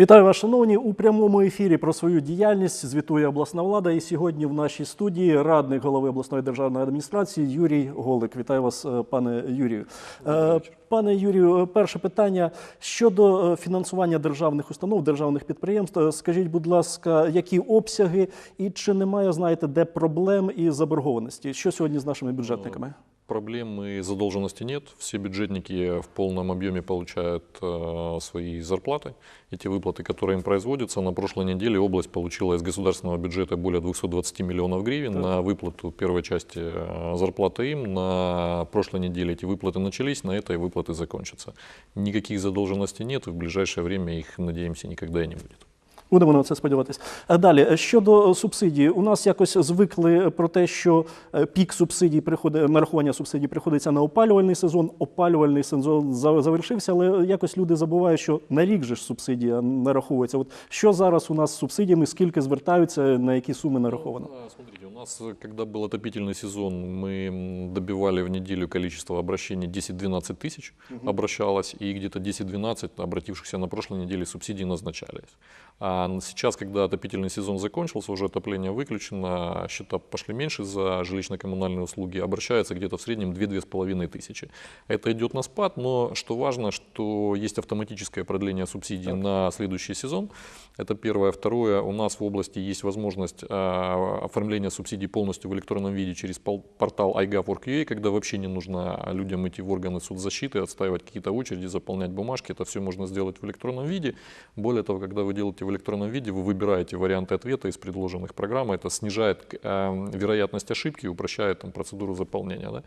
Вітаю вас, шановні. У прямому ефірі про свою діяльність звітує обласна влада. І сьогодні в нашій студії радник голови обласної державної адміністрації Юрій Голик. Вітаю вас, е, пане Юрію. Е, Пане Юрію, е, перше питання щодо фінансування державних установ, державних підприємств. Скажіть, будь ласка, які обсяги і чи немає, знаєте, де проблем і заборгованості? Що сьогодні з нашими бюджетниками? Проблем и задолженности нет. Все бюджетники в полном объеме получают э, свои зарплаты. Эти выплаты, которые им производятся, на прошлой неделе область получила из государственного бюджета более 220 миллионов гривен Так. на выплату первой части э, зарплаты им. На прошлой неделе эти выплаты начались, на этой выплаты закончатся. Никаких задолженностей нет, и в ближайшее время их, надеемся, никогда и не будет. Будемо на це сподіватися. Е, Далі е, щодо субсидій, у нас якось звикли про те, що е, пік субсидій приходить нарахування субсидій приходиться на опалювальний сезон. Опалювальний сезон завершився, але якось люди забувають, що на рік же ж субсидія нараховується. От що зараз у нас з субсидіями, скільки звертаються, на які суми нараховано? Смотрите, нас, когда был отопительный сезон, мы добивали в неделю количество обращений 10-12 тысяч обращалось, и где-то 10-12 обратившихся на прошлой неделе субсидии назначались. А сейчас, когда отопительный сезон закончился, уже отопление выключено, счета пошли меньше за жилищно-коммунальные услуги, обращается где-то в среднем 2-2,5 тысячи. Это идет на спад, но что важно, что есть автоматическое продление субсидий на следующий сезон. Это первое. Второе, у нас в области есть возможность э, оформления субсидий полностью в электронном виде через портал iGov.org.ua, когда вообще не нужно людям идти в органы соцзащиты, отстаивать какие-то очереди, заполнять бумажки. Это все можно сделать в электронном виде. Более того, когда вы делаете в электронном виде, вы выбираете варианты ответа из предложенных программ. Это снижает э, вероятность ошибки, упрощает там, процедуру заполнения. Да?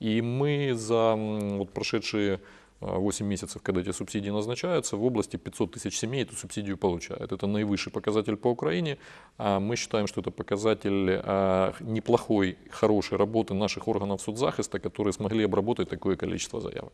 И мы за вот, прошедшие 8 месяцев, когда эти субсидии назначаются, в области 500 тысяч семей эту субсидию получают. Это наивысший показатель по Украине. А Мы считаем, что это показатель а, неплохой, хорошей работы наших органов соцзахиста, которые смогли обработать такое количество заявок.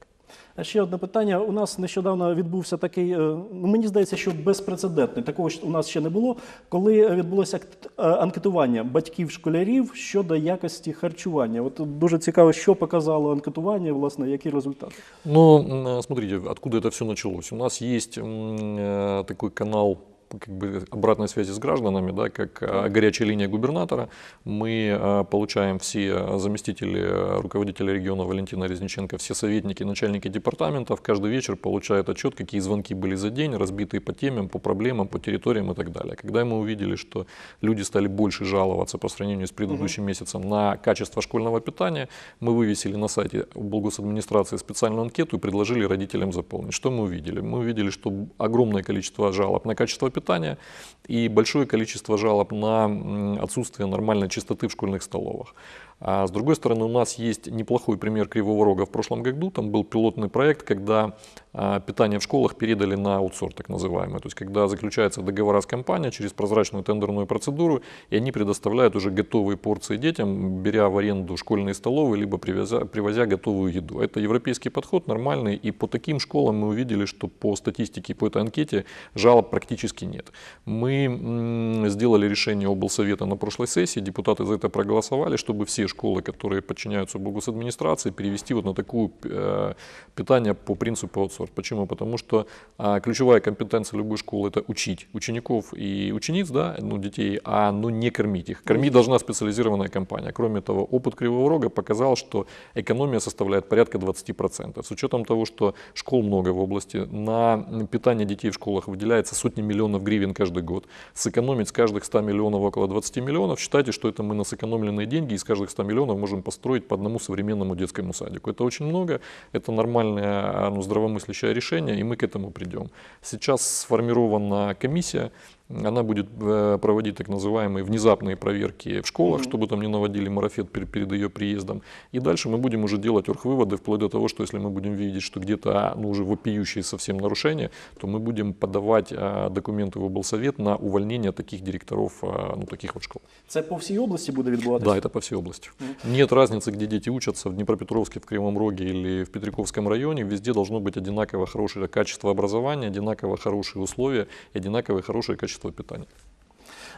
А Ще одне питання. У нас нещодавно відбувся такий, е, ну мені здається, що безпрецедентний. Такого ж у нас ще не було, коли відбулося акт- е, анкетування батьків школярів щодо якості харчування. От дуже цікаво, що показало анкетування, власне, які результати. Ну, м, смотрите, откуда это все началось. У нас есть э, такой канал как бы обратной связи с гражданами, да, как э, горячая линия губернатора. Мы э, получаем все заместители э, руководителя региона Валентина Резниченко, все советники, начальники департаментов каждый вечер получают отчет, какие звонки были за день, разбитые по темам, по проблемам, по территориям и так далее. Когда мы увидели, что люди стали больше жаловаться по сравнению с предыдущим месяцем на качество школьного питания, мы вывесили на сайте администрации специальную анкету и предложили родителям заполнить. Что мы увидели? Мы увидели, что огромное количество жалоб на качество питания и большое количество жалоб на отсутствие нормальной чистоты в школьных столовых. А с другой стороны, у нас есть неплохой пример Кривого Рога в прошлом году. Там был пилотный проект, когда а, питание в школах передали на аутсорс, так называемый. То есть, когда заключаются договора с компанией через прозрачную тендерную процедуру, и они предоставляют уже готовые порции детям, беря в аренду школьные столовые, либо привозя, привозя готовую еду. Это европейский подход, нормальный. И по таким школам мы увидели, что по статистике, по этой анкете жалоб практически нет. Мы сделали решение облсовета на прошлой сессии, депутаты за это проголосовали, чтобы все школы, которые подчиняются администрации, перевести вот на такую э, питание по принципу аутсорс. Почему? Потому что а, ключевая компетенция любой школы это учить учеников и учениц, да, ну, детей, а ну не кормить их. Кормить должна специализированная компания. Кроме того, опыт Кривого Рога показал, что экономия составляет порядка 20%. С учетом того, что школ много в области, на питание детей в школах выделяется сотни миллионов гривен каждый год. Сэкономить с каждых 100 миллионов около 20 миллионов, считайте, что это мы на сэкономленные деньги из каждых 100 миллионов можем построить по одному современному детскому садику. Это очень много, это нормальное ну, здравомыслящее решение, и мы к этому придем. Сейчас сформирована комиссия, она будет э, проводить так называемые внезапные проверки в школах, чтобы там не наводили марафет пер- перед ее приездом. И дальше мы будем уже делать оргвыводы, вплоть до того, что если мы будем видеть, что где-то а, ну, уже вопиющие совсем нарушения, то мы будем подавать а, документы в облсовет на увольнение таких директоров а, ну, таких вот школ. Це по всій області буде відбуватися? Да, это по всей области. Нет разницы, где дети учатся, в Днепропетровске, в Кривом Роге или в Петриковском районе, везде должно быть одинаково хорошее качество образования, одинаково хорошие условия и одинаковое хорошее качество питания.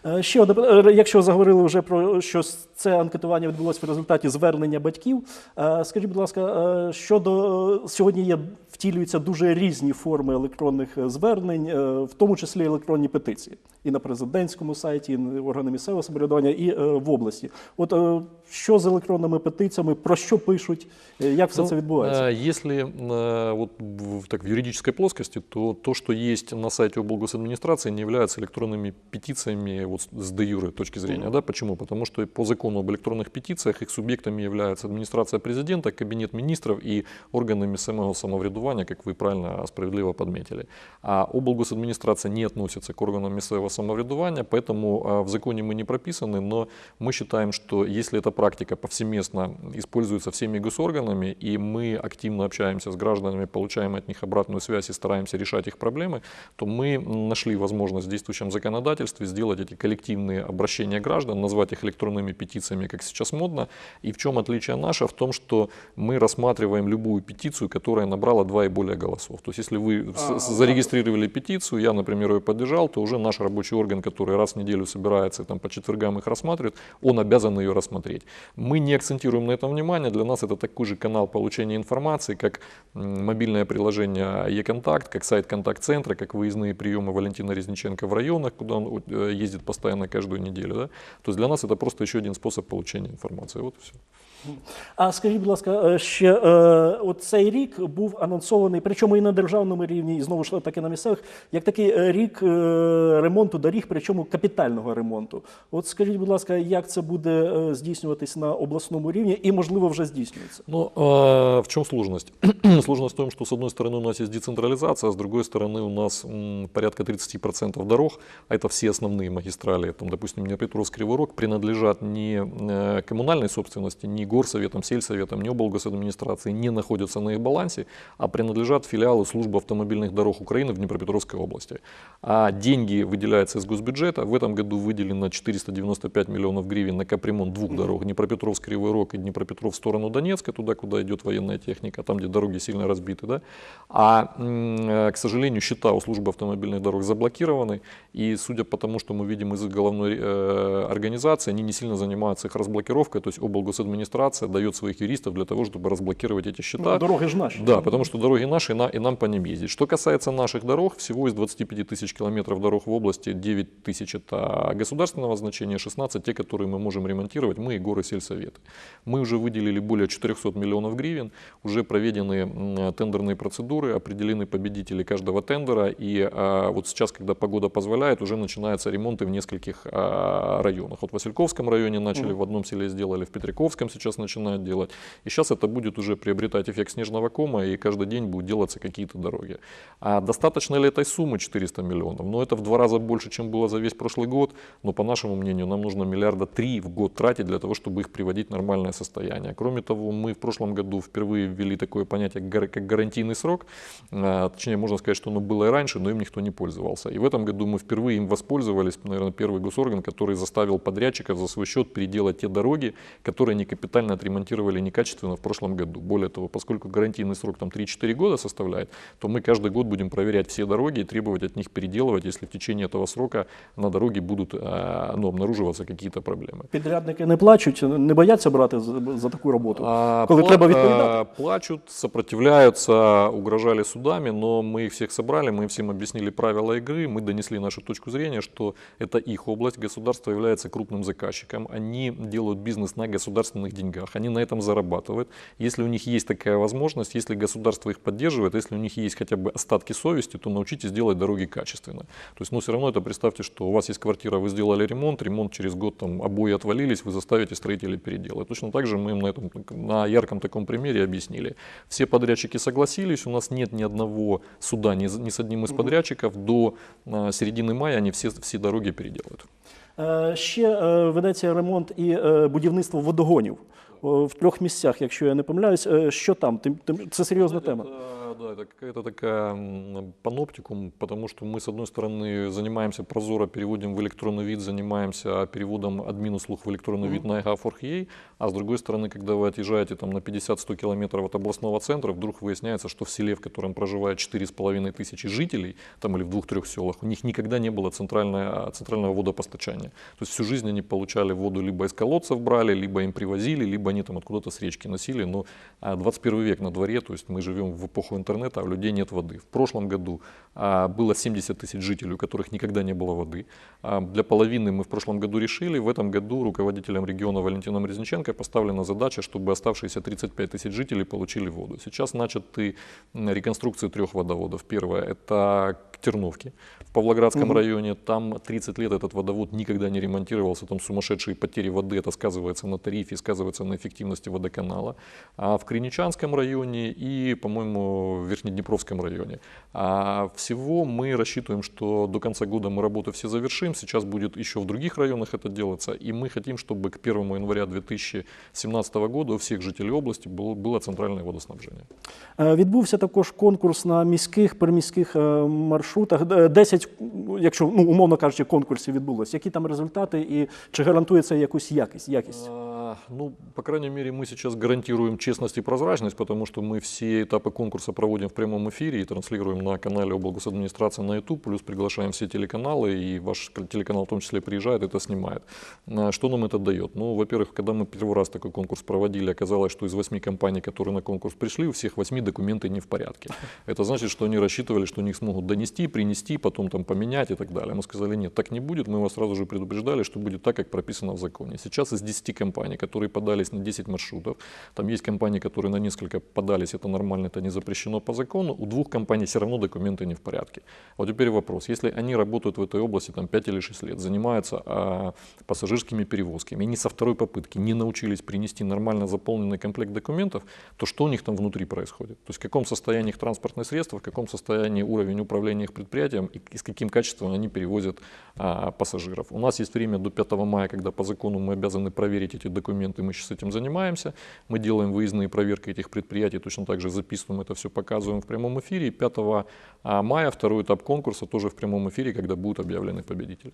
Е, Ще одне, питання. Е, якщо заговорили вже про що с- це анкетування відбулося в результаті звернення батьків. е, Скажіть, будь ласка, е, щодо е, сьогодні є втілюються дуже різні форми електронних е, звернень, е, в тому числі електронні петиції, і на президентському сайті, і на органи місцевого самоврядування, і е, в області. От е, що з електронними петиціями, про що пишуть, е, як все Ну, це відбувається? э, Если э, вот в, так, в юридической плоскости, то то, что есть на сайте облгосадминистрации, не является электронными петициями Вот с- де юре точки зрения. Да? Почему? Потому что по закону об электронных петициях их субъектами являются администрация президента, кабинет министров и органы местного самоврядування, как вы правильно справедливо подметили. А облгосадминистрация не относится к органам местного самоврядування, поэтому а, в законе мы не прописаны, но мы считаем, что если эта практика повсеместно используется всеми госорганами, и мы активно общаемся с гражданами, получаем от них обратную связь и стараемся решать их проблемы, то мы нашли возможность в действующем законодательстве сделать эти коллективные обращения граждан, назвать их электронными петициями, как сейчас модно. И в чем отличие наше? В том, что мы рассматриваем любую петицию, которая набрала два и более голосов. То есть если вы с- зарегистрировали петицию, я, например, ее поддержал, то уже наш рабочий орган, который раз в неделю собирается и там по четвергам их рассматривает, он обязан ее рассмотреть. Мы не акцентируем на этом внимание, для нас это такой же канал получения информации, как мобильное приложение e-контакт, как сайт контакт-центра, как выездные приемы Валентина Резниченко в районах, куда он э, ездит постоянно каждую неделю. Да? То есть для нас это просто еще один способ получения информации. Вот и все. А скажіть, будь ласка, е, ще е, от цей рік був анонсований, причому і на державному рівні, і знову ж таки на місцевих, як такий е, рік е, ремонту доріг, причому капітального ремонту. От скажіть, будь ласка, як це буде е, здійснюватись на обласному рівні і, можливо, вже здійснюється? Ну, а в чем сложность? сложность в том, что с одной стороны у нас есть децентрализация, а с другой стороны у нас м, порядка 30% дорог, а это все основные магистрали, там, допустим, Днепропетровск, Кривой Рог, принадлежат не э, коммунальной собственности, не горсоветам, сельсоветам, не облгосадминистрации, не находятся на их балансе, а принадлежат филиалу службы автомобильных дорог Украины в Днепропетровской области. А деньги выделяются из госбюджета. В этом году выделено 495 миллионов гривен на капремонт двух дорог. Днепропетровск, Кривой Рог и Днепропетров в сторону Донецка, туда, куда идет военная техника, там, где дороги сильно разбиты. Да? А, э, к сожалению, счета у службы автомобильных дорог заблокированы. И судя по тому, что мы видим из их головной э, организации, они не сильно занимаются их разблокировкой. То есть облгосадминистрация дает своих юристов для того, чтобы разблокировать эти счета. Ну, дороги ж наші. Да, потому что дороги наши, и, на- и нам по ним ездить. Что касается наших дорог, всего из 25 тысяч километров дорог в области 9 тысяч это государственного значения, 16 те, которые мы можем ремонтировать, мы и горы сельсоветы. Мы уже выделили более 400 миллионов гривен, уже проведены тендерные процедуры, определены победители каждого тендера, и а, вот сейчас, когда погода позволяет, уже начинаются ремонты в нескольких а, районах. Вот в Васильковском районе начали, в одном селе сделали, в Петриковском сейчас начинают делать. И сейчас это будет уже приобретать эффект снежного кома, и каждый день будут делаться какие-то дороги. А достаточно ли этой суммы 400 миллионов? Ну, это в два раза больше, чем было за весь прошлый год, но по нашему мнению, нам нужно миллиарда три в год тратить для того, чтобы их приводить в нормальное состояние. Кроме того, мы в прошлом году впервые ввели такое понятие, как гар- как гарантийный срок. А, Точнее, можно сказать, что оно было и раньше, но им никто не пользовался. И в этом году мы впервые им воспользовались, наверное, первый госорган, который заставил подрядчиков за свой счет переделать те дороги, которые они капитально отремонтировали некачественно в прошлом году. Более того, поскольку гарантийный срок там 3-4 года составляет, то мы каждый год будем проверять все дороги и требовать от них переделывать, если в течение этого срока на дороге будут а, ну, обнаруживаться какие-то проблемы. Підрядники не плачуть, не бояться брати за, за таку роботу. А, Коли пла- треба відповідати. а, Плачут, сопротивляются, угрожали судами, но мы их всех собрали, мы им всем объяснили правила игры, мы донесли нашу точку зрения, что это их область, государство является крупным заказчиком, они делают бизнес на государственных деньгах, они на этом зарабатывают. Если у них есть такая возможность, если государство их поддерживает, если у них есть хотя бы остатки совести, то научитесь делать дороги качественно. То есть, ну, все равно это представьте, что у вас есть квартира, вы сделали ремонт, ремонт через год там обои отвалились, вы заставите строителей переделать. Точно так же мы им на этом, на ярком таком примере объяснили. Все подрядчики согласились, у нас нет ни одного суда ни, ни с одним из подрядчиков, до а, середины мая они все, все дороги переделают. Е, Ще е, ведеться ремонт і е, будівництво водогонів. о, в трьох місцях, якщо я не помиляюсь. Е, Що там? Тим- тим- Це серйозна тема. Это, да, это какая-то такая м, паноптикум, потому что мы, с одной стороны, занимаемся прозоро, переводим в электронный вид, занимаемся переводом админ-услуг в электронный вид на EGA4HA, а с другой стороны, когда вы отъезжаете там, на 50-100 километров от областного центра, вдруг выясняется, что в селе, в котором проживает 4,5 тысячи жителей, там или в двух-трех селах, у них никогда не было центральное- центрального водопостачания. То есть всю жизнь они получали воду либо из колодцев брали, либо им привозили, либо они там откуда-то с речки носили. Но а, 21 век на дворе, то есть мы живем в эпоху интернета, а у людей нет воды. В прошлом году а, было 70 тысяч жителей, у которых никогда не было воды. А, Для половины мы в прошлом году решили, в этом году руководителем региона Валентином Резниченко поставлена задача, чтобы оставшиеся 35 тысяч жителей получили воду. Сейчас начаты реконструкции трех водоводов. Первое – это к Терновке в Павлоградском районе. Там 30 лет этот водовод никогда не ремонтировался, там сумасшедшие потери воды, это сказывается на тарифе, сказывается на эффективности водоканала. А в Криничанском районе и, по-моему, в Верхнеднепровском районе. А всего мы рассчитываем, что до конца года мы работу все завершим. Сейчас будет еще в других районах это делаться. И мы хотим, чтобы к 1 января 2017 года у всех жителей области было, было центральное водоснабжение. Е, Відбувся також конкурс на міських приміських е, маршрутах. Е, 10, якщо ну умовно кажучи, конкурсів відбулося. Які там результати і чи гарантує це якусь якість? якість? Ну, по крайней мере, мы сейчас гарантируем честность и прозрачность, потому что мы все этапы конкурса проводим в прямом эфире и транслируем на канале облгосадминистрации на YouTube, плюс приглашаем все телеканалы, и ваш телеканал в том числе приезжает, это снимает. А, Что нам это дает? Ну, во-первых, когда мы первый раз такой конкурс проводили, оказалось, что из восьми компаний, которые на конкурс пришли, у всех восьми документы не в порядке. Это значит, что они рассчитывали, что они их смогут донести, принести, потом там поменять и так далее. Мы сказали, нет, так не будет, мы вас сразу же предупреждали, что будет так, как прописано в законе. Сейчас из 10 компаний, которые подались на 10 маршрутов, там есть компании, которые на несколько подались, это нормально, это не запрещено по закону, у двух компаний все равно документы не в порядке. Вот теперь вопрос, если они работают в этой области там 5 или 6 лет, занимаются а, пассажирскими перевозками, и они со второй попытки не научились принести нормально заполненный комплект документов, то что у них там внутри происходит? То есть в каком состоянии их транспортные средства, в каком состоянии уровень управления их предприятием и, и с каким качеством они перевозят а, пассажиров. У нас есть время до 5 мая, когда по закону мы обязаны проверить эти документы, мы сейчас этим занимаемся. Мы делаем выездные проверки этих предприятий, точно так же записываем это все, показываем в прямом эфире. И 5 а, мая второй этап конкурса тоже в прямом эфире, когда будут объявлены победители.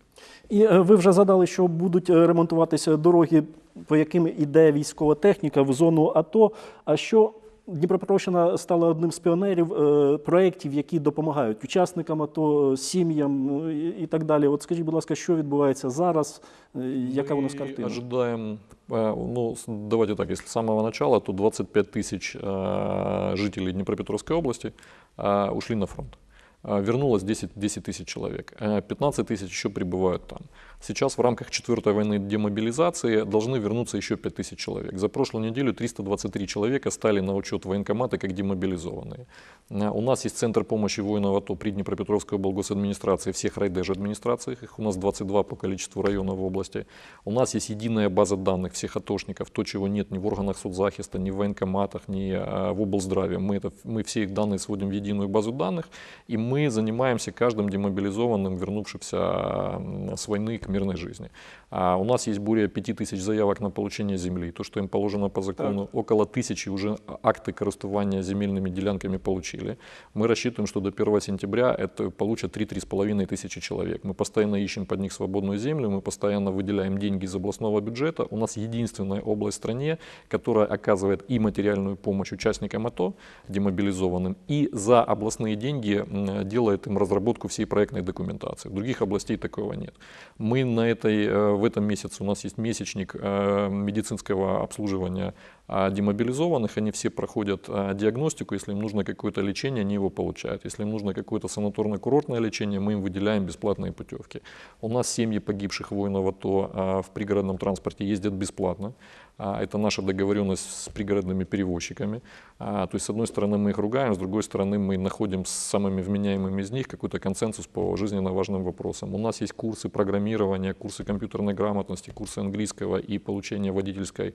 І е, ви вже задали, що будуть е, ремонтуватися дороги, по яким іде військова техніка в зону АТО. А що Дніпропетровщина стала одним з піонерів е, проєктів, які допомагають учасникам АТО, сім'ям ну, і, і так далі. От скажіть, будь ласка, що відбувається зараз? Е, Яка у нас Мы картина? ожидаем, э, ну, с- давайте так, если с самого начала, то 25 тысяч э, жителей Днепропетровской области э, ушли на фронт. Э, Вернулось 10, 10 тысяч человек. Э, 15 тысяч еще пребывают там. Сейчас в рамках четвертой войны демобилизации должны вернуться еще 5 тысяч человек. За прошлую неделю 323 человека стали на учет военкомата как демобилизованные. Э, У нас есть центр помощи воинов АТО при Днепропетровской облгосадминистрации, всех райдеж администрациях, их у нас 22 по количеству районов в области. У нас есть единая база данных всех атошников, то, чего нет ни в органах соцзахиста, ни в военкоматах, ни э, в облздраве. Мы, это, мы все их данные сводим в единую базу данных, и мы занимаемся каждым демобилизованным, вернувшимся э, с войны к мирной жизни. А у нас есть более 5000 заявок на получение земли, то, что им положено по закону. Около тысячи уже акты користування земельными делянками получили. Мы рассчитываем, что до 1 сентября это получат 3-3,5 тысячи человек. Мы постоянно ищем под них свободную землю, мы постоянно выделяем деньги из областного бюджета. У нас единственная область в стране, которая оказывает и материальную помощь участникам АТО, демобилизованным, и за областные деньги делает им разработку всей проектной документации. В других областей такого нет. Мы на этой, э, в этом месяце, у нас есть месячник э, медицинского обслуживания а демобилизованных, они все проходят а, диагностику, если им нужно какое-то лечение, они его получают. Если им нужно какое-то санаторно-курортное лечение, мы им выделяем бесплатные путевки. У нас семьи погибших воинов АТО а, в пригородном транспорте ездят бесплатно. А, Это наша договоренность с пригородными перевозчиками. А, То есть, с одной стороны, мы их ругаем, с другой стороны, мы находим с самыми вменяемыми из них какой-то консенсус по жизненно важным вопросам. У нас есть курсы программирования, курсы компьютерной грамотности, курсы английского и получения водительской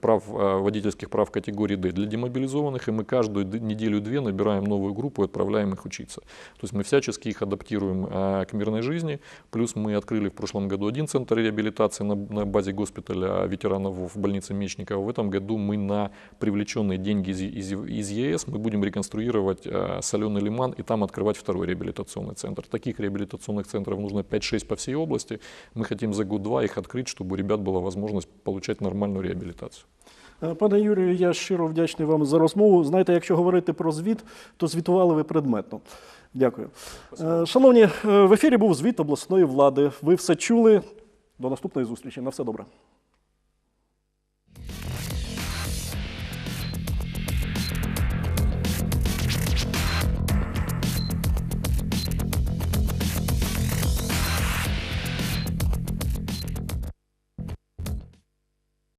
прав э, водительских прав категории D для демобилизованных, и мы каждую неделю-две набираем новую группу и отправляем их учиться. То есть мы всячески их адаптируем к мирной жизни, плюс мы открыли в прошлом году один центр реабилитации на, на базе госпиталя ветеранов в больнице Мечникова. В этом году мы на привлеченные деньги из, из, из ЕС мы будем реконструировать э, соленый лиман и там открывать второй реабилитационный центр. Таких реабилитационных центров нужно 5-6 по всей области. Мы хотим за год-два их открыть, чтобы у ребят была возможность получать нормальную реабилитацию. Е, Пане Юрію, я щиро вдячний вам за розмову. Знаєте, якщо говорити про звіт, то звітували ви предметно. Дякую. Е, Шановні, е, в ефірі був звіт обласної влади. Ви все чули. До наступної зустрічі. На все добре.